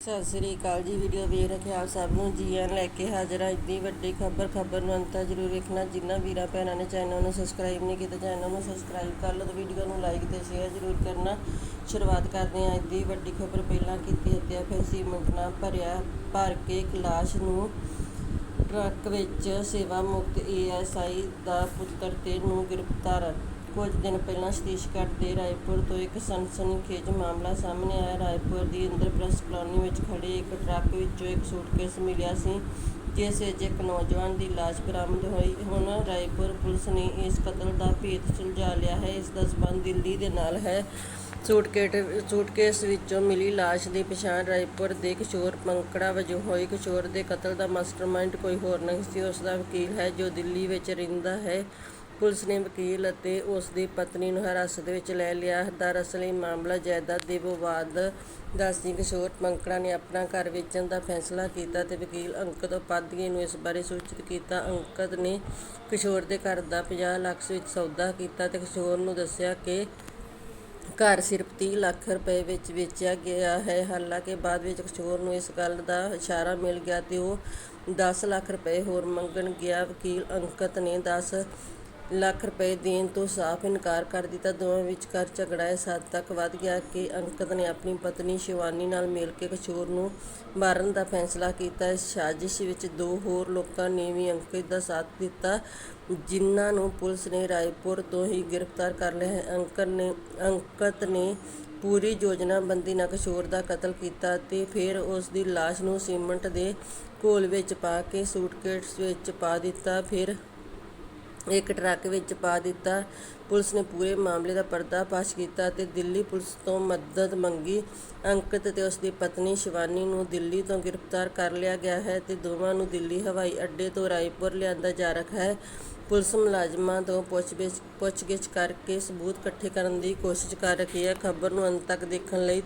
ਸਤਿ ਸ੍ਰੀ ਅਕਾਲ ਜੀ ਵੀਡੀਓ ਵੇਖ ਰਹੇ ਆਪ ਸਭ ਨੂੰ। ਜੀ ਆਇਆਂ ਲੈ ਕੇ ਹਾਜ਼ਰ ਹਾਂ ਇੱਡੀ ਵੱਡੀ ਖਬਰ। ਖਬਰ ਨੂੰ ਅੰਤ ਜ਼ਰੂਰ ਵੇਖਣਾ। ਜਿਨ੍ਹਾਂ ਵੀਰਾਂ ਭੈਣਾਂ ਨੇ ਚੈਨਲ ਨੂੰ ਸਬਸਕ੍ਰਾਈਬ ਨਹੀਂ ਕੀਤਾ, ਚੈਨਲ ਨੂੰ ਸਬਸਕ੍ਰਾਈਬ ਕਰ ਲਓ ਤੇ ਵੀਡੀਓ ਨੂੰ ਲਾਈਕ ਤੇ ਸ਼ੇਅਰ ਜ਼ਰੂਰ ਕਰਨਾ। ਸ਼ੁਰੂਆਤ ਕਰਦੇ ਹਾਂ ਇੱਡੀ ਵੱਡੀ ਖਬਰ। ਪਹਿਲਾਂ ਕੀਤੀ ਹੱਤਿਆ ਫਿਰ ਸੀਮੈਂਟ ਨਾਲ ਭਰਿਆ ਭਰ ਕੇ ਕਲਾਸ਼ ਨੂੰ ਟਰੱਕ ਵਿੱਚ ਸੇਵਾ ਮੁਕਤ ਏਐਸਆਈ ਦਾ ਪੁੱਤਰ ਤੇ ਨੂੰ ਗ੍ਰਿਫਤਾਰ ਕੁਝ ਦਿਨ ਪਹਿਲਾਂ ਸਤੀਸ਼ਗੜ੍ਹ ਦੇ ਰਾਏਪੁਰ ਤੋਂ ਇੱਕ ਸਨਸਨੀਖੇਜ ਮਾਮਲਾ ਸਾਹਮਣੇ ਆਇਆ। ਰਾਏਪੁਰ ਦੀ ਇੰਦਰਪ੍ਰਸਥ ਕਲੋਨੀ ਵਿੱਚ ਖੜੇ ਇੱਕ ਟਰੱਕ ਵਿੱਚੋਂ ਇੱਕ ਸੂਟਕੇਸ ਮਿਲਿਆ ਸੀ, ਜਿਸ ਵਿੱਚ ਇੱਕ ਨੌਜਵਾਨ ਦੀ ਲਾਸ਼ ਬਰਾਮਦ ਹੋਈ। ਹੁਣ ਰਾਏਪੁਰ ਪੁਲਿਸ ਨੇ ਇਸ ਕਤਲ ਦਾ ਭੇਤ ਸੁਲਝਾ ਲਿਆ ਹੈ। ਇਸ ਦਾ ਸਬੰਧ ਦਿੱਲੀ ਦੇ ਨਾਲ ਹੈ। ਸੂਟਕੇਟ, ਸੂਟਕੇਸ ਵਿੱਚੋਂ ਮਿਲੀ ਲਾਸ਼ ਦੀ ਪਛਾਣ ਰਾਏਪੁਰ ਦੇ ਕਿਸ਼ੋਰ ਪੰਕੜਾ ਵਜੋਂ ਹੋਈ। ਕਿਸ਼ੋਰ ਦੇ ਕਤਲ ਦਾ ਮਾਸਟਰਮਾਈਂਡ ਕੋਈ ਹੋਰ ਨਹੀਂ ਸੀ, ਉਸ ਦਾ ਵਕੀਲ ਹੈ ਜੋ ਦਿੱਲੀ ਵਿੱਚ ਰਹਿੰਦਾ ਹੈ। ਪੁਲਿਸ ਨੇ ਵਕੀਲ ਅਤੇ ਉਸ ਦੀ ਪਤਨੀ ਨੂੰ ਹਿਰਾਸਤ ਵਿੱਚ ਲੈ ਲਿਆ। ਦਰਅਸਲ ਇਹ ਮਾਮਲਾ ਜਾਇਦਾਦ ਦੇ ਵਿਵਾਦ ਦੱਸਦੀ ਕਿਸ਼ੋਰ ਪੰਕੜਾ ਨੇ ਆਪਣਾ ਘਰ ਵੇਚਣ ਦਾ ਫੈਸਲਾ ਕੀਤਾ ਤੇ ਵਕੀਲ ਅੰਕਤ ਉਪਾਧਿਆਏ ਨੂੰ ਇਸ ਬਾਰੇ ਸੂਚਿਤ ਕੀਤਾ। ਅੰਕਤ ਨੇ ਕਿਸ਼ੋਰ ਦੇ ਘਰ ਦਾ 50 ਲੱਖ ਵਿੱਚ ਸੌਦਾ ਕੀਤਾ ਤੇ ਕਿਸ਼ੋਰ ਨੂੰ ਦੱਸਿਆ ਕਿ ਘਰ ਸਿਰਫ 30 ਲੱਖ ਰੁਪਏ ਵਿੱਚ ਵੇਚਿਆ ਗਿਆ ਹੈ। ਹਾਲਾਂਕਿ ਬਾਅਦ ਵਿੱਚ ਕਿਸ਼ੋਰ ਨੂੰ ਇਸ ਗੱਲ ਦਾ ਇਸ਼ਾਰਾ ਮਿਲ ਗਿਆ ਤੇ ਉਹ 10 ਲੱਖ ਰੁਪਏ ਹੋਰ ਮੰਗਣ ਗਿਆ। ਵਕੀਲ ਅੰਕਤ ਨੇ 10 ਲੱਖ ਰੁਪਏ ਦੇਣ ਤੋਂ ਸਾਫ਼ ਇਨਕਾਰ ਕਰ ਦਿੱਤਾ। ਦੋਵਾਂ ਵਿਚਕਾਰ ਝਗੜਾ ਇਸ ਹੱਦ ਤੱਕ ਵੱਧ ਗਿਆ ਕਿ ਅੰਕਤ ਨੇ ਆਪਣੀ ਪਤਨੀ ਸ਼ਿਵਾਨੀ ਨਾਲ ਮਿਲ ਕੇ ਕਿਸ਼ੋਰ ਨੂੰ ਮਾਰਨ ਦਾ ਫੈਸਲਾ ਕੀਤਾ। ਇਸ ਸਾਜ਼ਿਸ਼ ਵਿੱਚ ਦੋ ਹੋਰ ਲੋਕਾਂ ਨੇ ਵੀ ਅੰਕਿਤ ਦਾ ਸਾਥ ਦਿੱਤਾ, ਜਿਨ੍ਹਾਂ ਨੂੰ ਪੁਲਿਸ ਨੇ ਰਾਏਪੁਰ ਤੋਂ ਹੀ ਗ੍ਰਿਫਤਾਰ ਕਰ ਲਿਆ ਹੈ। ਅੰਕਤ ਨੇ ਅੰਕਤ ਨੇ ਪੂਰੀ ਯੋਜਨਾਬੰਦੀ ਨਾਲ ਕਿਸ਼ੋਰ ਦਾ ਕਤਲ ਕੀਤਾ ਤੇ ਫਿਰ ਉਸ ਦੀ ਲਾਸ਼ ਨੂੰ ਸੀਮੈਂਟ ਦੇ ਘੋਲ ਵਿੱਚ ਪਾ ਕੇ ਸੂਟਕੇਸ ਵਿੱਚ ਪਾ ਦਿੱਤਾ। ਫਿਰ ਇੱਕ ਟਰੱਕ ਵਿੱਚ ਪਾ ਦਿੱਤਾ। ਪੁਲਿਸ ਨੇ ਪੂਰੇ ਮਾਮਲੇ ਦਾ ਪਰਦਾਫਾਸ਼ ਕੀਤਾ ਅਤੇ ਦਿੱਲੀ ਪੁਲਿਸ ਤੋਂ ਮਦਦ ਮੰਗੀ। ਅੰਕਿਤ ਅਤੇ ਉਸ ਦੀ ਪਤਨੀ ਸ਼ਿਵਾਨੀ ਨੂੰ ਦਿੱਲੀ ਤੋਂ ਗ੍ਰਿਫਤਾਰ ਕਰ ਲਿਆ ਗਿਆ ਹੈ ਤੇ ਦੋਵਾਂ ਨੂੰ ਦਿੱਲੀ ਹਵਾਈ ਅੱਡੇ ਤੋਂ ਰਾਏਪੁਰ ਲਿਆਂਦਾ ਜਾ ਰਿਹਾ ਹੈ। ਪੁਲਿਸ ਮੁਲਾਜ਼ਮਾਂ ਤੋਂ ਪੁੱਛਗਿੱਛ ਪੁੱਛਗਿੱਛ ਕਰਕੇ ਸਬੂਤ ਇਕੱਠੇ ਕਰਨ ਦੀ ਕੋਸ਼ਿਸ਼ ਕਰ ਰਹੀ ਹੈ। ਖਬਰ ਨੂੰ ਅੰਤ ਤੱਕ ਦੇਖਣ ਲਈ